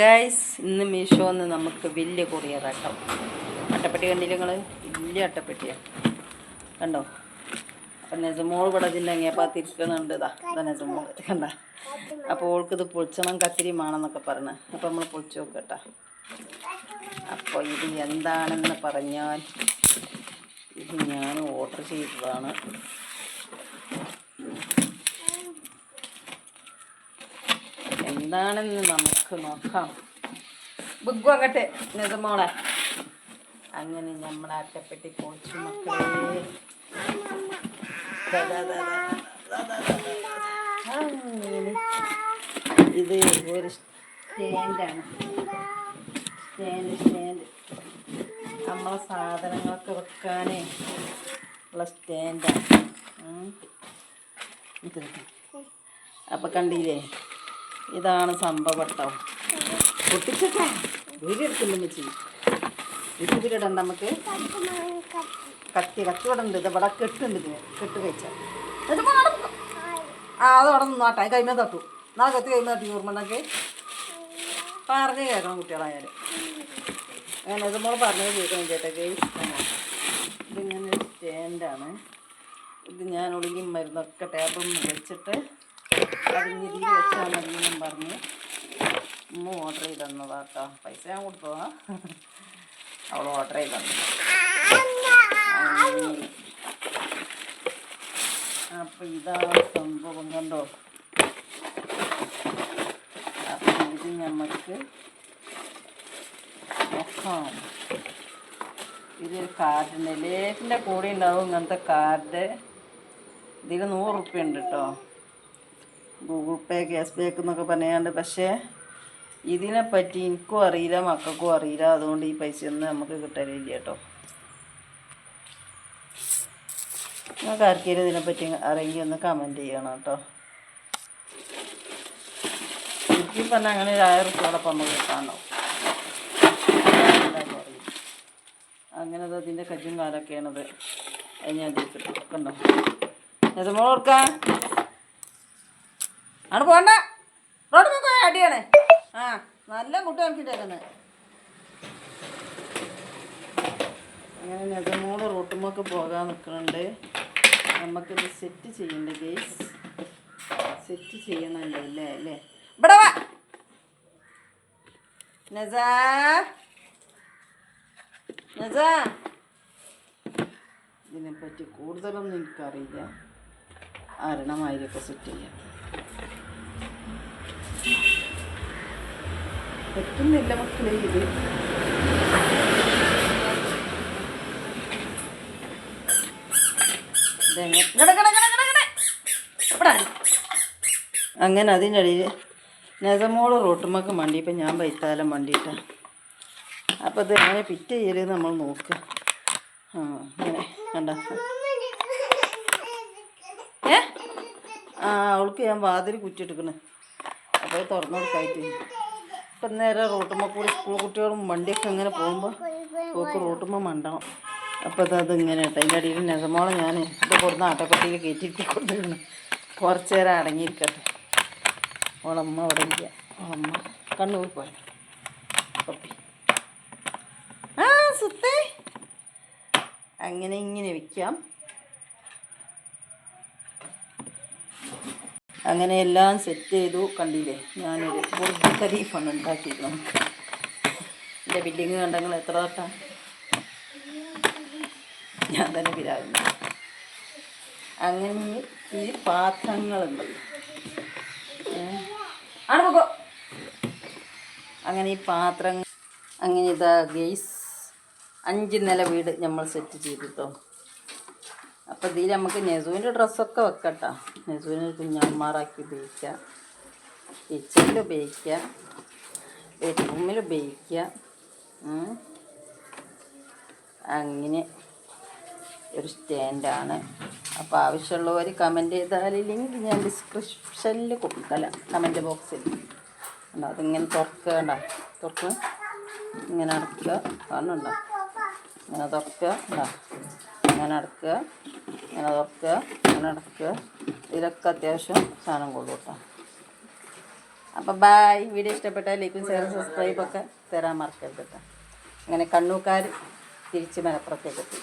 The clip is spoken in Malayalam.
ഗൈസ് ഇന്ന് മീഷോന്ന് നമുക്ക് വലിയ കൊറിയറാട്ടോ അട്ടപ്പെട്ടി കണ്ടില്ല നിങ്ങൾ വലിയ അട്ടപ്പെട്ടിയാണ് കണ്ടോ? അപ്പം നെസമോൾ ഇവിടെ ഇതില്ലെങ്കിൽ തിരിക്കുന്നുണ്ട് ഇതാ ഇതാ നെസമോൾ. കണ്ട? അപ്പോൾ ഓൾക്കിത് പൊളിച്ചണം കത്തിരി വേണമെന്നൊക്കെ പറഞ്ഞ്. അപ്പോൾ നമ്മൾ പൊളിച്ചു നോക്കട്ടാ. അപ്പോൾ ഇത് എന്താണെന്ന് പറഞ്ഞാൽ ഇത് ഞാൻ ഓർഡർ ചെയ്തതാണ്. എന്താണെന്ന് നമുക്ക് നോക്കാം. ബുഗു അങ്ങട്ടെ നിതമോളെ അങ്ങനെ നമ്മൾ അട്ടപ്പെട്ടി കോച്ചു മക്കളെ. ഇത് ഒരു സ്റ്റാൻഡാണ്. Stand stand. നമ്മളെ സാധനങ്ങളൊക്കെ വെക്കാനേ ഉള്ള സ്റ്റാൻഡാണ്. അപ്പൊ കണ്ടില്ലേ? ഇതാണ് സംഭവം കേട്ടോ. പൊട്ടിച്ചേട്ടാ. വീട് എടുക്കില്ല വെച്ച് വീട്ടിലിടണ്ട നമുക്ക്. കത്തി കത്തി ഇവിടെ ഉണ്ട് ഇത് ഇവിടെ കെട്ടുണ്ട് ഇതിന്. കെട്ട് കഴിച്ചാൽ ആ അത് അവിടെ നിന്നോട്ടെ കൈമേ തട്ടു. നാളെ കത്തി കൈമേ തട്ടി ഓർമ്മണ്ടൊക്കെ പറഞ്ഞ് കേൾക്കണം കുട്ടികളായാലും. അങ്ങനെ ഇത് നമ്മൾ പറഞ്ഞത് കേൾക്കണം ചേട്ടാ ഗെയ്സ് ഇതിങ്ങനെ സ്റ്റാൻഡാണ് ഇത് ഞാൻ ഒളിഞ്ഞി മരുന്നൊക്കെ ടേബിളിൽ വെച്ചിട്ട് അതിന് രീതിയിൽ വെച്ചാൽ മതിയെന്നും പറഞ്ഞ് അമ്മ ഓർഡർ ചെയ്തന്നതാ കേട്ടോ പൈസ ഞാൻ അവൾ ഓർഡർ ചെയ്ത് തന്നു അപ്പം ഇതാണ് സംഭവം കണ്ടോ? അപ്പം ഇത് നമുക്ക് നോക്കാം. ഇതൊരു കാർഡുണ്ട് ലേറ്റിന്റെ കൂടെ ഉണ്ടാവും ഇങ്ങനത്തെ കാർഡ്. ഇതിൽ നൂറ് റുപ്യ ഉണ്ട് കേട്ടോ ഗൂഗിൾ പേ ക്യാഷ് ബാക്ക് എന്നൊക്കെ പറയാണ്ട് പക്ഷേ ഇതിനെപ്പറ്റി എനിക്കും അറിയില്ല മക്കൾക്കും അറിയില്ല. അതുകൊണ്ട് ഈ പൈസ ഒന്നും നമുക്ക് കിട്ടലില്ല കേട്ടോ. നിങ്ങൾക്ക് ആർക്കെങ്കിലും ഇതിനെപ്പറ്റി അറിയെങ്കിൽ ഒന്ന് കമന്റ് ചെയ്യണം കേട്ടോ. ശരിക്കും പറഞ്ഞാൽ അങ്ങനെ ഒരു ആയിരം റുപ്യോടൊപ്പം നമുക്ക് അറിയില്ല. അങ്ങനെ അത് അതിന്റെ കജ്ജും കാലൊക്കെയാണത്. അത് ഞാൻ കണ്ടോ? ഇത് ആണ് പോണ്ട റോഡ് നോക്കോ അടിയാണ്. ആ നല്ല കുട്ടി കാണിച്ചിട്ടേക്കുന്നത് അങ്ങനെ നെജമോൾ റോട്ടുമൊക്കെ പോകാൻ നിൽക്കുന്നുണ്ട് നമുക്കിത് സെറ്റ് ചെയ്യണ്ട ഗേസ് സെറ്റ് ചെയ്യണമല്ലോ അല്ലേ അല്ലേ? ഇവിടെ വാ. ഇതിനെപ്പറ്റി കൂടുതലൊന്നും എനിക്കറിയില്ല. അരണമായിരിക്കും സെറ്റ് ചെയ്യാം. പറ്റുന്നില്ല മക്കളെ ഇത്. അങ്ങനെ അതിനിടയിൽ നെസമോൾ റോട്ടുമ്മക്ക് ഇപ്പം ഞാൻ വൈത്താലം വണ്ടിയിട്ടാണ് അപ്പോൾ ഇത് എങ്ങനെ പിറ്റ് ചെയ്യൽ നമ്മൾ നോക്ക്. ആ അങ്ങനെ കണ്ട? ഏ? ആ അവൾക്ക് ഞാൻ വാതിൽ കുറ്റിയെടുക്കണേ. അപ്പോൾ തുറന്നു കൊടുക്കായിട്ട് ഇപ്പം നേരെ റോട്ടുമ്മ കൂടി സ്കൂൾ കുട്ടികളും വണ്ടിയൊക്കെ ഇങ്ങനെ പോകുമ്പോൾ പോക്ക് റോട്ടുമ്മ മണ്ടണം. അപ്പോൾ അത് അതിങ്ങനെ കേട്ടോ. അതിന്റെ അടിയിൽ നെസമോളെ ഞാൻ ഇത് കൊടുന്ന് ആട്ടപ്പെട്ടിയിൽ കയറ്റിയിട്ട് കൊണ്ടുവരണം കുറച്ച് നേരം അടങ്ങിയിരിക്കട്ടെ. ഓളമ്മ അവിടെ ഇല്ല ഓളമ്മ കണ്ണൂർ പോയ. അങ്ങനെ ഇങ്ങനെ വിൽക്കാം അങ്ങനെ എല്ലാം സെറ്റ് ചെയ്തു. കണ്ടില്ലേ? ഞാനൊരു ബുർജ് ഖലീഫാണ് നമുക്ക്. എന്റെ ബിൽഡിങ് കണ്ടങ്ങൾ എത്ര തൊട്ടാ ഞാൻ തന്നെ പിരാകുന്നു അങ്ങനെ ഈ പാത്രങ്ങളുണ്ട്? ആണ് അങ്ങനെ ഈ പാത്രങ്ങൾ അങ്ങനെ ഇതാ ഗെയ്സ്. അഞ്ച് നില വീട് നമ്മൾ സെറ്റ് ചെയ്തിട്ടോ അപ്പം ഇതിൽ നമുക്ക് നെസുവിന്റെ ഡ്രസ്സൊക്കെ വെക്കട്ടോ. നെസുവിന് കുഞ്ഞാന്മാറാക്കി ഉപയോഗിക്കാം. കിച്ചണിൽ ഉപയോഗിക്കാം. ബെഡ്റൂമിൽ ഉപയോഗിക്കാം. അങ്ങനെ ഒരു സ്റ്റാൻഡാണ്. അപ്പോൾ ആവശ്യമുള്ളവർ കമന്റ് ചെയ്താൽ ലിങ്ക് ഞാൻ ഡിസ്ക്രിപ്ഷനിൽ കൊടുക്കല കമന്റ് ബോക്സിൽ ഉണ്ടോ അതിങ്ങനെ തുറക്കണ്ട കണ്ടോ? തുറക്കുക ഇങ്ങനെ അടക്കുക കാണുന്നുണ്ടോ? ഇങ്ങനെ തുറക്കുക. ഇങ്ങനെ അടക്കുക ഇങ്ങനെ തുറക്കുക ഇങ്ങനെ അടക്കുക ഇതിലൊക്കെ അത്യാവശ്യം സാധനം കൊള്ളു കേട്ടോ. അപ്പം ബായ് വീഡിയോ ഇഷ്ടപ്പെട്ടാൽ ലൈക്കും ഷെയറും സബ്സ്ക്രൈബൊക്കെ തരാൻ മറക്കരുത് കേട്ടോ. അങ്ങനെ കണ്ണൂക്കാർ തിരിച്ച് മലപ്പുറത്തേക്ക് എത്തി.